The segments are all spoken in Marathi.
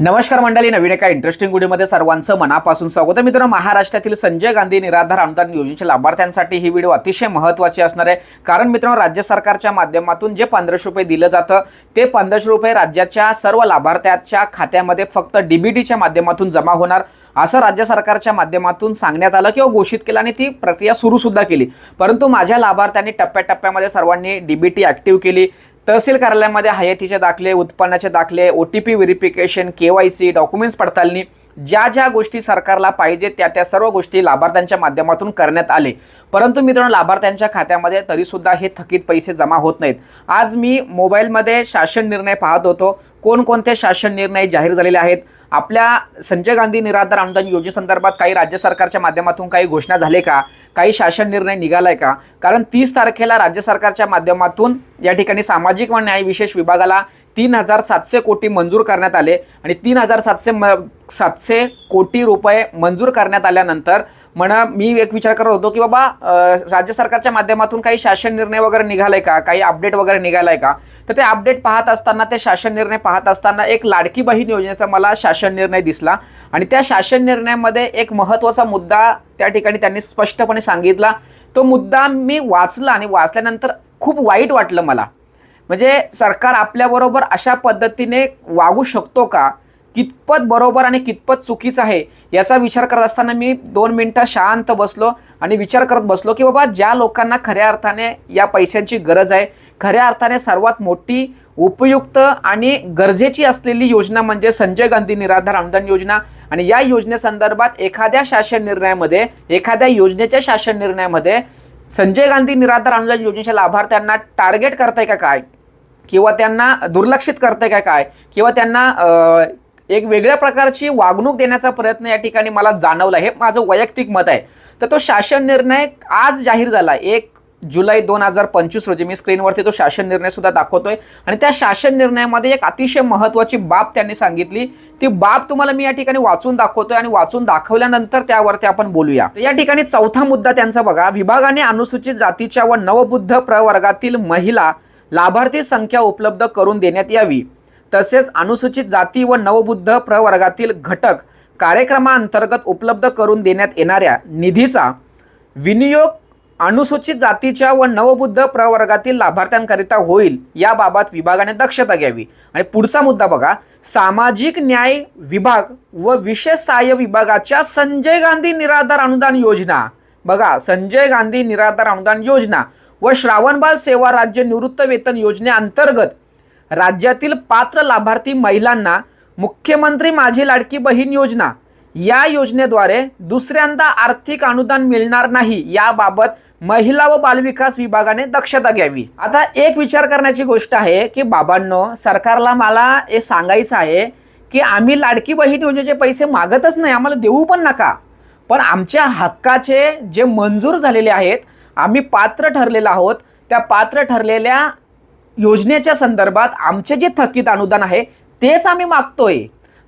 नमस्कार मंडळी नवीन एका इंटरेस्टिंग व्हिडिओमध्ये सर्वांचं मनापासून स्वागत आहे. मित्रांनो महाराष्ट्रातील संजय गांधी निराधार अनुदान योजनेच्या लाभार्थ्यांसाठी ही व्हिडिओ अतिशय महत्त्वाची असणार आहे. कारण मित्रांनो राज्य सरकारच्या माध्यमातून जे पंधराशे रुपये दिलं जातं ते पंधराशे रुपये राज्याच्या सर्व लाभार्थ्याच्या खात्यामध्ये फक्त डीबीटीच्या माध्यमातून जमा होणार. असं राज्य सरकारच्या माध्यमातून सांगण्यात आलं किंवा घोषित केलं आणि ती प्रक्रिया सुरू सुद्धा केली. परंतु माझ्या लाभार्थ्यांनी टप्प्याटप्प्यामध्ये सर्वांनी डीबीटी ॲक्टिव्ह केली. तहसील कार्यालयामध्ये हयातीचे दाखले उत्पन्नाचे दाखले O T P verification K Y C documents पडताळणी ज्या ज्या गोष्टी सरकारला पाहिजे त्या त्या सर्व गोष्टी लाभार्थ्यांच्या माध्यमातून करण्यात आले. परंतु मित्रांनो लाभार्थ्यांच्या खात्यामध्ये तरीसुद्धा हे थकीत पैसे जमा होत नाहीत. आज मी मोबाईलमध्ये शासन निर्णय पाहत होतो. कोणकोणते शासन निर्णय जाहीर झालेले आहेत? आपल्या संजय गांधी निराधार अनुदान योजनेसंदर्भात काही राज्य सरकारच्या माध्यमातून काही घोषणा झाले का? काही शासन निर्णय निघालाय का? कारण तीस तारखेला राज्य सरकारच्या माध्यमातून या ठिकाणी सामाजिक व न्याय विशेष विभागाला तीन हजार सातशे कोटी मंजूर करण्यात आले आणि तीन हजार सातशे म सातशे कोटी रुपये मंजूर करण्यात आल्यानंतर म्हणा मी एक विचार करत होतो की बाबा राज्य सरकारच्या माध्यमातून काही शासन निर्णय वगैरे निघालाय का? काही अपडेट वगैरे निघालाय का? तर ते अपडेट पाहत असताना ते शासन निर्णय पाहत असताना एक लाडकी बहीण योजनेचा मला शासन निर्णय दिसला. आणि त्या शासन निर्णयामध्ये एक महत्त्वाचा मुद्दा त्या ठिकाणी त्यांनी स्पष्टपणे सांगितला. तो मुद्दा मी वाचला आणि वाचल्यानंतर खूप वाईट वाटलं मला. म्हणजे सरकार आपल्याबरोबर अशा पद्धतीने वागू शकतो का? कितपत बरोबर आणि कितपत चुकीचं आहे याचा विचार करत असताना मी दोन मिनटं शांत बसलो आणि विचार करत बसलो की बाबा ज्या लोकांना खऱ्या अर्थाने या पैशांची गरज आहे खऱ्या अर्थाने सर्वात मोठी उपयुक्त आणि गरजेची असलेली योजना म्हणजे संजय गांधी निराधार अनुदान योजना. आणि या योजनेसंदर्भात एखाद्या शासन निर्णयामध्ये एखाद्या योजनेच्या शासन निर्णयामध्ये संजय गांधी निराधार अनुदान योजनेच्या लाभार्थ्यांना टार्गेट करताय का काय? किंवा त्यांना दुर्लक्षित करताय का काय? किंवा त्यांना एक वेगळ्या प्रकारची वागणूक देण्याचा प्रयत्न या ठिकाणी मला जाणवला. हे माझं वैयक्तिक मत आहे. तर तो शासन निर्णय आज जाहीर झाला. एक जुलै दोन हजार पंचवीस रोजी मी स्क्रीनवरती तो शासन निर्णय सुद्धा दाखवतोय. आणि त्या शासन निर्णयामध्ये एक अतिशय महत्त्वाची बाब त्यांनी सांगितली. ती बाब तुम्हाला मी या ठिकाणी वाचून दाखवतोय आणि वाचून दाखवल्यानंतर त्यावरती आपण बोलूया. या ठिकाणी चौथा मुद्दा त्यांचा बघा. विभागाने अनुसूचित जातीच्या व नवबुद्ध प्रवर्गातील महिला लाभार्थी संख्या उपलब्ध करून देण्यात यावी. तसेच अनुसूचित जाती व नवबुद्ध प्रवर्गातील घटक कार्यक्रमाअंतर्गत उपलब्ध करून देण्यात येणाऱ्या निधीचा विनियोग अनुसूचित जातीच्या व नवबुद्ध प्रवर्गातील लाभार्थ्यांकरिता होईल याबाबत विभागाने दक्षता घ्यावी. आणि पुढचा मुद्दा बघा. सामाजिक न्याय विभाग व विशेष सहाय्य विभागाच्या संजय गांधी निराधार अनुदान योजना. बघा संजय गांधी निराधार अनुदान योजना व श्रावणबाल सेवा राज्य निवृत्त वेतन योजनेअंतर्गत राज्यातील पात्र लाभार्थी महिलांना मुख्यमंत्री माझी लाडकी बहीण योजना. या योजनेद्वारे दुसऱ्यांदा आर्थिक अनुदान मिळणार नाही याबाबत महिला व बालविकास विभागाने दक्षता घ्यावी. आता एक विचार करण्याची गोष्ट आहे की बाबांनो सरकारला मला हे सांगायचं आहे की आम्ही लाडकी बहीण योजनेचे पैसे मागतच नाही आम्हाला देऊ पण नका. पण आमच्या हक्काचे जे मंजूर झालेले आहेत आम्ही पात्र ठरलेलो आहोत. त्या पात्र ठरलेल्या योजनेच्या संदर्भात आमचे जे थकीत अनुदान आहे तेच आम्ही मागतोय.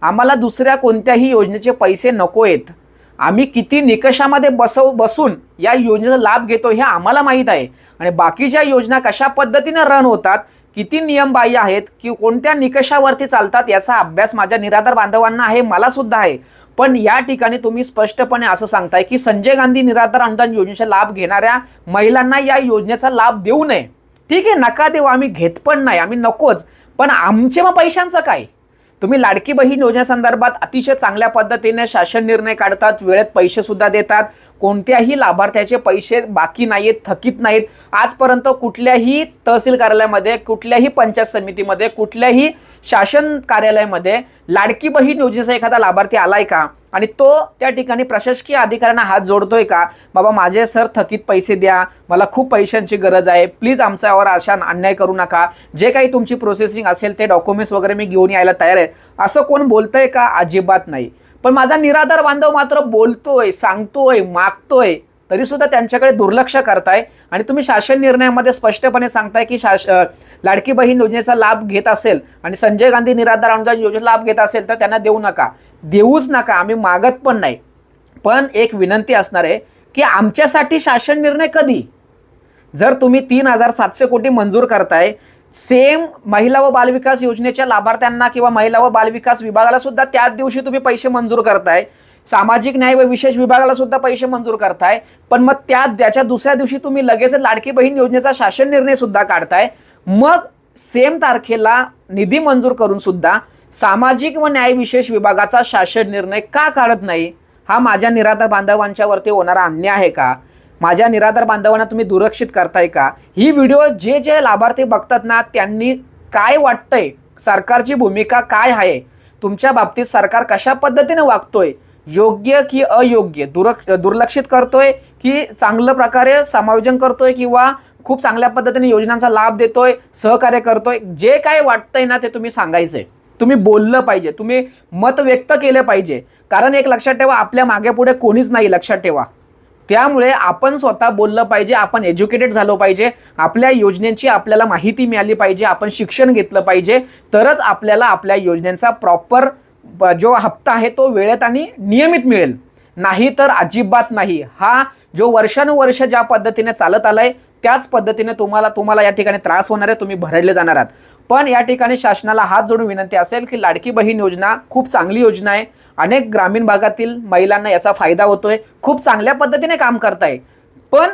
आम्हाला दुसऱ्या कोणत्याही योजनेचे पैसे नको आहेत. आम्ही किती निकषामध्ये बसव बसून या योजनेचा लाभ घेतो हे आम्हाला माहीत आहे. आणि बाकीच्या योजना कशा पद्धतीने रन होतात किती नियमबाह्य आहेत की कोणत्या निकषावरती चालतात याचा अभ्यास माझ्या निराधार बांधवांना आहे मला सुद्धा आहे. पण या ठिकाणी तुम्ही स्पष्टपणे असं सांगताय की संजय गांधी निराधार अनुदान योजनेचा लाभ घेणाऱ्या महिलांना या योजनेचा लाभ देऊ नये. ठीक आहे नका देऊ आम्ही घेत पण नाही आम्ही नकोच. पण आमचे मग पैशांचं काय? तुम्ही लाडकी बहीण योजनेसंदर्भात अतिशय चांगल्या पद्धतीने शासन निर्णय काढतात वेळेत पैसे सुद्धा देतात. कोणत्याही लाभार्थ्याचे पैसे बाकी नाहीत थकीत नाहीत. आजपर्यंत कुठल्याही तहसील कार्यालयामध्ये कुठल्याही पंचायत समितीमध्ये कुठल्याही शासन कार्यालयामध्ये लाडकी बहीण योजनेचा एखादा लाभार्थी आलाय का? आणि तो त्या ठिकाणी प्रशासकीय अधिकाऱ्यांना हात जोडतोय का? बाबा माझे सर थकीत पैसे द्या मला खूप पैशांची गरज आहे प्लीज आमच्यावर अशा अन्याय करू नका. जे काही तुमची प्रोसेसिंग असेल ते डॉक्युमेंट्स वगैरे मी घेऊन यायला तयार आहे. असं कोण बोलतंय का? अजिबात नाही. पण माझा निराधार बांधव मात्र बोलतोय सांगतोय मागतोय. तरी सुद्धा त्यांच्याकडे दुर्लक्ष करताय. आणि तुम्ही शासन निर्णयामध्ये स्पष्टपणे सांगताय की शास लाडकी बहीण योजनेचा लाभ घेत असेल आणि संजय गांधी निराधार अनुदान योजनेचा लाभ घेत असेल तर त्यांना देऊ नका. देऊच नका आम्ही मागत पण नाही. पण एक विनंती असणार आहे की आमच्यासाठी शासन निर्णय कधी? जर तुम्ही तीन हजार सातशे कोटी मंजूर करताय सेम महिला व बालविकास योजनेच्या लाभार्थ्यांना किंवा महिला व बालविकास विभागाला सुद्धा त्याच दिवशी तुम्ही पैसे मंजूर करताय सामाजिक न्याय व विशेष विभागाला सुद्धा पैसे मंजूर करताय. पण मग त्या त्याच्या दुसऱ्या दिवशी तुम्ही लगेच लाडकी बहीण योजनेचा शासन निर्णय सुद्धा काढताय. मग सेम तारखेला निधी मंजूर करून सुद्धा सामाजिक व न्याय विशेष विभागाचा शासन निर्णय का काढत नाही? हा माझ्या निराधार बांधवांच्या वरती होणारा अन्याय आहे का? माझ्या निराधार बांधवांना तुम्ही दुरक्षित करताय का? ही व्हिडिओ जे जे लाभार्थी बघतात ना त्यांनी काय वाटतंय? सरकारची भूमिका काय आहे? तुमच्या बाबतीत सरकार कशा पद्धतीने वागतोय? योग्य की अयोग्य? दुरक्ष दुर्लक्षित करतोय की चांगलं प्रकारे समायोजन करतोय किंवा खूप चांगल्या पद्धतीने योजनांचा लाभ देतोय सहकार्य करतोय? जे काय वाटतंय ना ते तुम्ही सांगायचंय. तुम्ही बोललं पाहिजे. तुम्ही मत व्यक्त केलं पाहिजे. कारण एक लक्षात ठेवा आपल्या मागे पुढे कोणीच नाही लक्षात ठेवा. त्यामुळे आपण स्वतः बोललं पाहिजे आपण एज्युकेटेड झालो पाहिजे आपल्या योजनेची आपल्याला माहिती मिळाली पाहिजे आपण शिक्षण घेतलं पाहिजे तरच आपल्याला आपल्या योजनेचा प्रॉपर जो हप्ता आहे तो वेळेत आणि नियमित मिळेल. नाही तर अजिबात नाही. हा जो वर्षानुवर्ष ज्या पद्धतीने चालत आलाय त्याच पद्धतीने तुम्हाला तुम्हाला या ठिकाणी त्रास होणार आहे तुम्ही भरडले जाणार आहात. पण या ठिकाणी शासनाला हात जोडून विनंती असेल की लाडकी बहीण योजना खूप चांगली योजना आहे. अनेक ग्रामीण भागातील महिलांना याचा फायदा होतोय. खूप चांगल्या पद्धतीने काम करताय. पण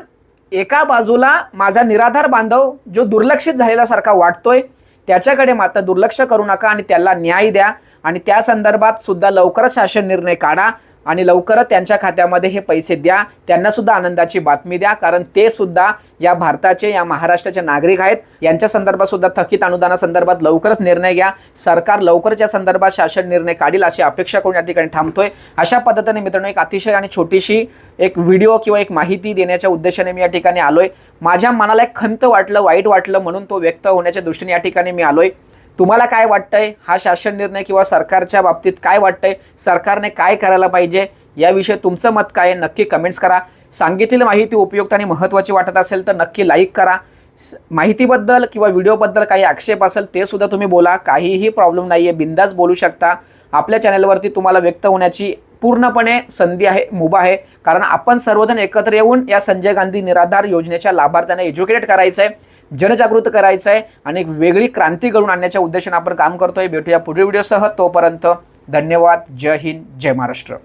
एका बाजूला माझा निराधार बांधव जो दुर्लक्षित झालेल्यासारखा वाटतोय त्याच्याकडे मात्र दुर्लक्ष करू नका आणि त्याला न्याय द्या. आणि त्या संदर्भात सुद्धा लवकरच शासन निर्णय काढा. आणि लवकरच त्यांच्या खात्यामध्ये हे पैसे द्या. त्यांना सुद्धा आनंदाची बातमी द्या. कारण ते सुद्धा या भारताचे या महाराष्ट्राचे नागरिक आहेत. यांच्या संदर्भात सुद्धा थकीत अनुदानासंदर्भात लवकरच निर्णय घ्या. सरकार लवकरच या संदर्भात शासन निर्णय काढील अशी अपेक्षा करून या ठिकाणी थांबतोय अशा पद्धतीने मित्रांनो एक अतिशय आणि छोटीशी एक व्हिडिओ किंवा एक माहिती देण्याच्या उद्देशाने मी या ठिकाणी आलोय. माझ्या मनाला एक खंत वाटलं वाईट वाटलं म्हणून तो व्यक्त होण्याच्या दृष्टीने या ठिकाणी मी आलोय. तुम्हाला काय वाटतंय? हा शासन निर्णय किंवा सरकारच्या बाबतीत काय वाटतंय? सरकारने काय करायला पाहिजे? याविषयी तुमचं मत काय आहे? नक्की कमेंट्स करा. सांगितलेली माहिती उपयुक्त आणि महत्त्वाची वाटत असेल तर नक्की लाईक करा. स- माहितीबद्दल किंवा व्हिडिओबद्दल काही आक्षेप असेल ते सुद्धा तुम्ही बोला. काहीही प्रॉब्लेम नाही आहे बिंदास बोलू शकता. आपल्या चॅनलवरती तुम्हाला व्यक्त होण्याची पूर्णपणे संधी आहे मुभा आहे. कारण आपण सर्वजण एकत्र येऊन या संजय गांधी निराधार योजनेच्या लाभार्थ्यांना एज्युकेटेड करायचं आहे जनजागृत करायचं आहे आणि एक वेगळी क्रांती घडून आणण्याच्या उद्देशाने आपण काम करतोय. भेटूया पुढील व्हिडिओसह. तोपर्यंत धन्यवाद. जय हिंद. जय महाराष्ट्र.